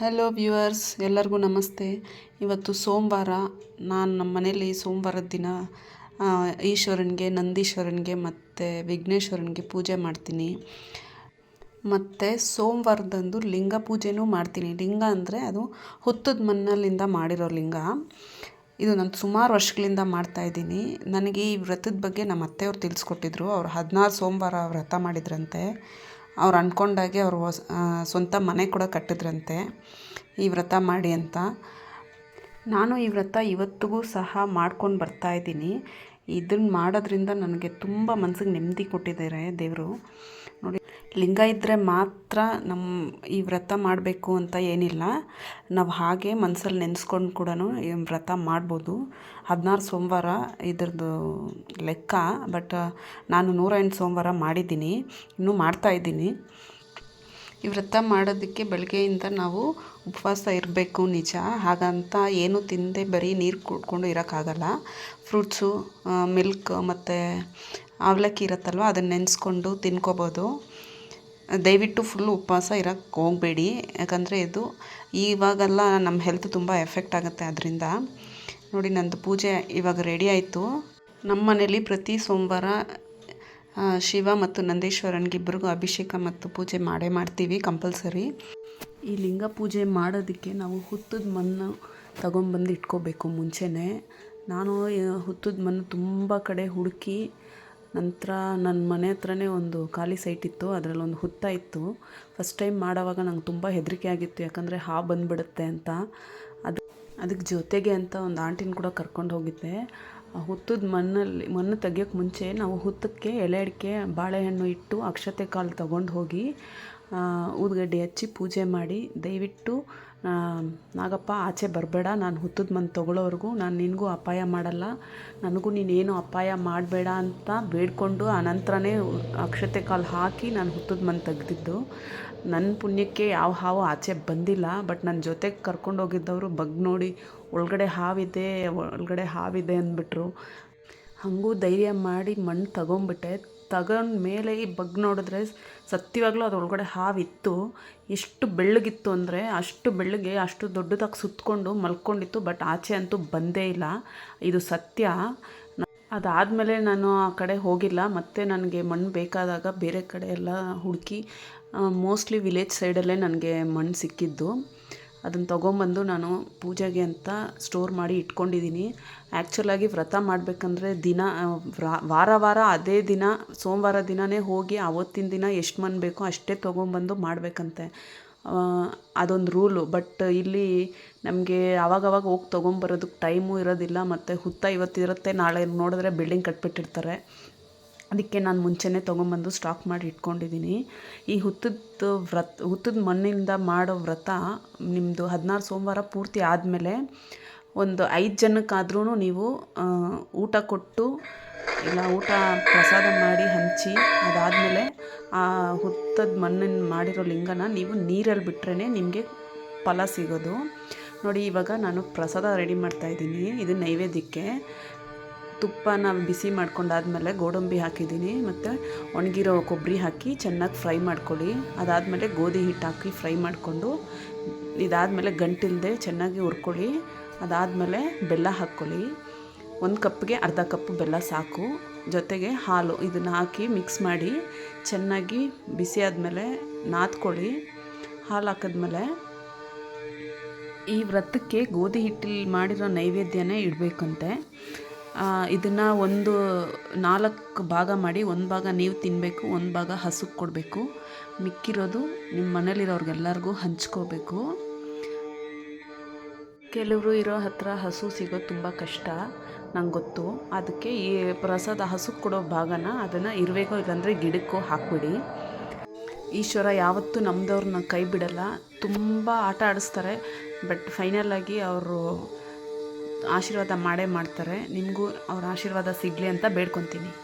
Hello viewers ಎಲ್ಲರಿಗೂ ನಮಸ್ತೆ. ಇವತ್ತು ಸೋಮವಾರ, ನಾನು ನಮ್ಮ ಮನೇಲಿ ಸೋಮವಾರದ ದಿನ ಈಶ್ವರನಿಗೆ, ನಂದೀಶ್ವರನಿಗೆ ಮತ್ತು ವಿಘ್ನೇಶ್ವರನಿಗೆ ಪೂಜೆ ಮಾಡ್ತೀನಿ. ಮತ್ತು ಸೋಮವಾರದಂದು ಲಿಂಗ ಪೂಜೆನೂ ಮಾಡ್ತೀನಿ. ಲಿಂಗ ಅಂದರೆ ಅದು ಹುತ್ತದ ಮಣ್ಣಲ್ಲಿಂದ ಮಾಡಿರೋ ಲಿಂಗ. ಇದು ನಾನು ಸುಮಾರು ವರ್ಷಗಳಿಂದ ಮಾಡ್ತಾಯಿದ್ದೀನಿ ನನಗೆ ಈ ವ್ರತದ ಬಗ್ಗೆ ನಮ್ಮ ಅತ್ತೆಯವ್ರು ತಿಳಿಸ್ಕೊಟ್ಟಿದ್ರು. ಅವ್ರು ಹದಿನಾರು ಸೋಮವಾರ ವ್ರತ ಮಾಡಿದ್ರಂತೆ. ಅವ್ರು ಅಂದ್ಕೊಂಡಾಗೆ ಅವರು ಸ್ವಂತ ಮನೆ ಕೂಡ ಕಟ್ಟಿದ್ರಂತೆ. ಈ ವ್ರತ ಮಾಡಿ ಅಂತ. ನಾನು ಈ ವ್ರತ ಇವತ್ತಿಗೂ ಸಹ ಮಾಡ್ಕೊಂಡು ಬರ್ತಾ ಇದ್ದೀನಿ. ಇದನ್ನು ಮಾಡೋದ್ರಿಂದ ನನಗೆ ತುಂಬ ಮನಸ್ಸಿಗೆ ನೆಮ್ಮದಿ ಕೊಟ್ಟಿದ್ದಾರೆ ದೇವರು. ನೋಡಿ, ಲಿಂಗ ಇದ್ದರೆ ಮಾತ್ರ ನಮ್ಮ ಈ ವ್ರತ ಮಾಡಬೇಕು ಅಂತ ಏನಿಲ್ಲ. ನಾವು ಹಾಗೆ ಮನಸ್ಸಲ್ಲಿ ನೆನೆಸ್ಕೊಂಡು ಕೂಡ ಈ ವ್ರತ ಮಾಡ್ಬೋದು. ಹದಿನಾರು ಸೋಮವಾರ ಇದ್ರದ್ದು ಲೆಕ್ಕ, ಬಟ್ ನಾನು ನೂರ ಎಂಟು ಸೋಮವಾರ ಮಾಡಿದ್ದೀನಿ. ಇನ್ನೂ ಮಾಡ್ತಾ ಇದ್ದೀನಿ. ಈ ವ್ರತ ಮಾಡೋದಕ್ಕೆ ಬೆಳಗ್ಗೆಯಿಂದ ನಾವು ಉಪವಾಸ ಇರಬೇಕು ನಿಜ. ಹಾಗಂತ ಏನು ತಿನ್ನದೆ ಬರೀ ನೀರು ಕುಡ್ಕೊಂಡು ಇರೋಕ್ಕಾಗಲ್ಲ. ಫ್ರೂಟ್ಸು ಮಿಲ್ಕ್ ಮತ್ತು ಅವಲಕ್ಕಿ ಇರುತ್ತಲ್ವ, ಅದನ್ನು ನೆನೆಸ್ಕೊಂಡು ತಿನ್ಕೋಬೋದು. ದಯವಿಟ್ಟು ಫುಲ್ ಉಪವಾಸ ಇರೋಕ್ಕೆ ಹೋಗಬೇಡಿ. ಯಾಕಂದರೆ ಇದು ಇವಾಗೆಲ್ಲ ನಮ್ಮ ಹೆಲ್ತ್ ತುಂಬ ಎಫೆಕ್ಟ್ ಆಗುತ್ತೆ ಅದರಿಂದ. ನೋಡಿ ನಂದು ಪೂಜೆ ಇವಾಗ ರೆಡಿ ಆಯಿತು. ನಮ್ಮ ಮನೇಲಿ ಪ್ರತಿ ಸೋಮವಾರ ಶಿವ ಮತ್ತು ನಂದೀಶ್ವರನಿಗೆ ಇಬ್ಬರಿಗೂ ಅಭಿಷೇಕ ಮತ್ತು ಪೂಜೆ ಮಾಡೇ ಮಾಡ್ತೀವಿ, ಕಂಪಲ್ಸರಿ. ಈ ಲಿಂಗ ಪೂಜೆ ಮಾಡೋದಕ್ಕೆ ನಾವು ಹುತ್ತದ ಮಣ್ಣು ತಗೊಂಬಂದು ಇಟ್ಕೋಬೇಕು ಮುಂಚೆನೇ. ನಾನು ಹುತ್ತದ ಮಣ್ಣು ತುಂಬ ಕಡೆ ಹುಡುಕಿ, ನಂತರ ನನ್ನ ಮನೆ ಹತ್ರನೇ ಒಂದು ಖಾಲಿ ಸೈಟ್ ಇತ್ತು, ಅದರಲ್ಲಿ ಒಂದು ಹುತ್ತ ಇತ್ತು. ಫಸ್ಟ್ ಟೈಮ್ ಮಾಡೋವಾಗ ನಂಗೆ ತುಂಬ ಹೆದರಿಕೆ ಆಗಿತ್ತು, ಯಾಕಂದರೆ ಹಾ ಬಂದುಬಿಡುತ್ತೆ ಅಂತ. ಅದು, ಅದಕ್ಕೆ ಜೊತೆಗೆ ಅಂತ ಒಂದು ಆಂಟಿನ ಕೂಡ ಕರ್ಕೊಂಡು ಹೋಗಿದ್ದೆ. ಆ ಹುತ್ತದ ಮಣ್ಣಲ್ಲಿ, ಮಣ್ಣು ತೆಗಿಯೋಕ್ಕೆ ಮುಂಚೆ ನಾವು ಹುತ್ತಕ್ಕೆ ಎಲೆ ಅಡಿಕೆ, ಬಾಳೆಹಣ್ಣು ಇಟ್ಟು ಅಕ್ಷತೆ ಕಾಲು ತೊಗೊಂಡು ಹೋಗಿ ಊದ್ಗಡ್ಡೆ ಹಚ್ಚಿ ಪೂಜೆ ಮಾಡಿ ದಯವಿಟ್ಟು ನಾಗಪ್ಪ, ಆಚೆ ಬರಬೇಡ. ನಾನು ಹುತ್ತದ ಮಣ್ಣು ತೊಗೊಳೋವರೆಗೂ ನಾನು ನಿನಗೂ ಅಪಾಯ ಮಾಡಲ್ಲ. ನನಗೂ ನೀನೇನು ಅಪಾಯ ಮಾಡಬೇಡ ಅಂತ ಬೇಡ್ಕೊಂಡು ಆನಂತರನೇ ಅಕ್ಷತೆ ಕಾಲು ಹಾಕಿ ನಾನು ಹುತ್ತದ ಮಂದಿ ತೆಗೆದಿದ್ದು. ನನ್ನ ಪುಣ್ಯಕ್ಕೆ ಯಾವ ಹಾವು ಆಚೆ ಬಂದಿಲ್ಲ, ಬಟ್ ನನ್ನ ಜೊತೆಗೆ ಕರ್ಕೊಂಡು ಹೋಗಿದ್ದವರು ಬಗ್ ನೋಡಿ ಒಳಗಡೆ ಹಾವಿದೆ ಒಳಗಡೆ ಹಾವಿದೆ ಅಂದ್ಬಿಟ್ರು. ಹಾಗೂ ಧೈರ್ಯ ಮಾಡಿ ಮಣ್ಣು ತಗೊಂಬಿಟ್ಟೆ. ತಗೊಂಡ ಮೇಲೆ ಈ ಬಗ್ ನೋಡಿದ್ರೆ ಸತ್ಯವಾಗ್ಲೂ ಅದ್ರೊಳಗಡೆ ಹಾವಿತ್ತು. ಎಷ್ಟು ಬೆಳ್ಳಗಿತ್ತು ಅಂದರೆ ಅಷ್ಟು ಬೆಳ್ಳಗೆ ಅಷ್ಟು ದೊಡ್ಡದಾಗಿ ಸುತ್ತಕೊಂಡು ಮಲ್ಕೊಂಡಿತ್ತು, ಬಟ್ ಆಚೆ ಅಂತೂ ಬಂದೇ ಇಲ್ಲ. ಇದು ಸತ್ಯ. ಅದಾದಮೇಲೆ ನಾನು ಆ ಕಡೆ ಹೋಗಿಲ್ಲ. ಮತ್ತು ನನಗೆ ಮಣ್ಣು ಬೇಕಾದಾಗ ಬೇರೆ ಕಡೆ ಎಲ್ಲ ಹುಡುಕಿ ಮೋಸ್ಟ್ಲಿ ವಿಲೇಜ್ ಸೈಡಲ್ಲೇ ನನಗೆ ಮಣ್ಣು ಸಿಕ್ಕಿದ್ದು. ಅದನ್ನು ತೊಗೊಂಬಂದು ನಾನು ಪೂಜೆಗೆ ಅಂತ ಸ್ಟೋರ್ ಮಾಡಿ ಇಟ್ಕೊಂಡಿದ್ದೀನಿ ಆ್ಯಕ್ಚುಲಾಗಿ ವ್ರತ ಮಾಡಬೇಕಂದ್ರೆ ದಿನ ವಾರ ವಾರ ಅದೇ ದಿನ, ಸೋಮವಾರ ದಿನವೇ ಹೋಗಿ ಆವತ್ತಿನ ದಿನ ಎಷ್ಟು ಮನ್ ಬೇಕೋ ಅಷ್ಟೇ ತೊಗೊಂಬಂದು ಮಾಡಬೇಕಂತೆ. ಅದೊಂದು ರೂಲು. ಬಟ್ ಇಲ್ಲಿ ನಮಗೆ ಆವಾಗವಾಗ ಹೋಗಿ ತೊಗೊಂಬರೋದಕ್ಕೆ ಟೈಮು ಇರೋದಿಲ್ಲ. ಮತ್ತು ಹುತ್ತ ಇವತ್ತಿರುತ್ತೆ, ನಾಳೆ ನೋಡಿದ್ರೆ ಬಿಲ್ಡಿಂಗ್ ಕಟ್ಬಿಟ್ಟಿರ್ತಾರೆ. ಅದಕ್ಕೆ ನಾನು ಮುಂಚೆನೇ ತೊಗೊಂಬಂದು ಸ್ಟಾಕ್ ಮಾಡಿ ಇಟ್ಕೊಂಡಿದ್ದೀನಿ ಈ ಹುತ್ತದ ವ್ರತ, ಹುತ್ತದ ಮಣ್ಣಿಂದ ಮಾಡೋ ವ್ರತ ನಿಮ್ಮದು ಹದಿನಾರು ಸೋಮವಾರ ಪೂರ್ತಿ ಆದಮೇಲೆ ಒಂದು ಐದು ಜನಕ್ಕಾದ್ರೂ ನೀವು ಊಟ ಕೊಟ್ಟು ಇಲ್ಲ ಊಟ ಪ್ರಸಾದ ಮಾಡಿ ಹಂಚಿ ಅದಾದಮೇಲೆ ಆ ಹುತ್ತದ ಮಣ್ಣಿನ ಮಾಡಿರೋ ಲಿಂಗನ ನೀವು ನೀರಲ್ಲಿ ಬಿಟ್ರೇ ನಿಮಗೆ ಫಲ ಸಿಗೋದು. ನೋಡಿ ಇವಾಗ ನಾನು ಪ್ರಸಾದ ರೆಡಿ ಮಾಡ್ತಾಯಿದ್ದೀನಿ ಇದು ನೈವೇದ್ಯಕ್ಕೆ. ತುಪ್ಪನ ಬಿಸಿ ಮಾಡ್ಕೊಂಡಾದ್ಮೇಲೆ ಗೋಡಂಬಿ ಹಾಕಿದ್ದೀನಿ ಮತ್ತು ಒಣಗಿರೋ ಕೊಬ್ಬರಿ ಹಾಕಿ ಚೆನ್ನಾಗಿ ಫ್ರೈ ಮಾಡ್ಕೊಳ್ಳಿ. ಅದಾದಮೇಲೆ ಗೋಧಿ ಹಿಟ್ಟು ಹಾಕಿ ಫ್ರೈ ಮಾಡಿಕೊಂಡು ಇದಾದಮೇಲೆ ಗಂಟಿಲ್ಲದೆ ಚೆನ್ನಾಗಿ ಹುರ್ಕೊಳ್ಳಿ. ಅದಾದಮೇಲೆ ಬೆಲ್ಲ ಹಾಕ್ಕೊಳ್ಳಿ. ಒಂದು ಕಪ್ಗೆ ಅರ್ಧ ಕಪ್ ಬೆಲ್ಲ ಸಾಕು. ಜೊತೆಗೆ ಹಾಲು ಇದನ್ನು ಹಾಕಿ ಮಿಕ್ಸ್ ಮಾಡಿ ಚೆನ್ನಾಗಿ ಬಿಸಿ ಆದಮೇಲೆ ನಾದ್ಕೊಳ್ಳಿ. ಹಾಲು ಹಾಕಿದ್ಮೇಲೆ ಈ ವ್ರತಕ್ಕೆ ಗೋಧಿ ಹಿಟ್ಟಲ್ಲಿ ಮಾಡಿರೋ ನೈವೇದ್ಯನೇ ಇಡಬೇಕಂತೆ. ಇದನ್ನು ಒಂದು ನಾಲ್ಕು ಭಾಗ ಮಾಡಿ, ಒಂದು ಭಾಗ ನೀವು ತಿನ್ನಬೇಕು ಒಂದು ಭಾಗ ಹಸುಗೆ ಕೊಡಬೇಕು. ಮಿಕ್ಕಿರೋದು ನಿಮ್ಮ ಮನೇಲಿರೋರ್ಗೆಲ್ಲರಿಗೂ ಹಂಚ್ಕೋಬೇಕು. ಕೆಲವರು ಇರೋ ಹತ್ರ ಹಸು ಸಿಗೋದು ತುಂಬ ಕಷ್ಟ, ನಂಗೆ ಗೊತ್ತು. ಅದಕ್ಕೆ ಈ ಪ್ರಸಾದ ಹಸು ಕೊಡೋ ಭಾಗನ ಅದನ್ನು ಇರಬೇಕೋ ಇಲ್ಲಾಂದರೆ ಗಿಡಕ್ಕೋ ಹಾಕ್ಬಿಡಿ. ಈಶ್ವರ ಯಾವತ್ತೂ ನಮ್ಮದವ್ರನ್ನ ಕೈ ಬಿಡಲ್ಲ. ತುಂಬ ಆಟ ಆಡಿಸ್ತಾರೆ, ಬಟ್ ಫೈನಲಾಗಿ ಅವರು ಆಶೀರ್ವಾದ ಮಾಡೇ ಮಾಡ್ತಾರೆ. ನಿಮಗೂ ಅವ್ರ ಆಶೀರ್ವಾದ ಸಿಗಲಿ ಅಂತ ಬೇಡ್ಕೊತೀನಿ.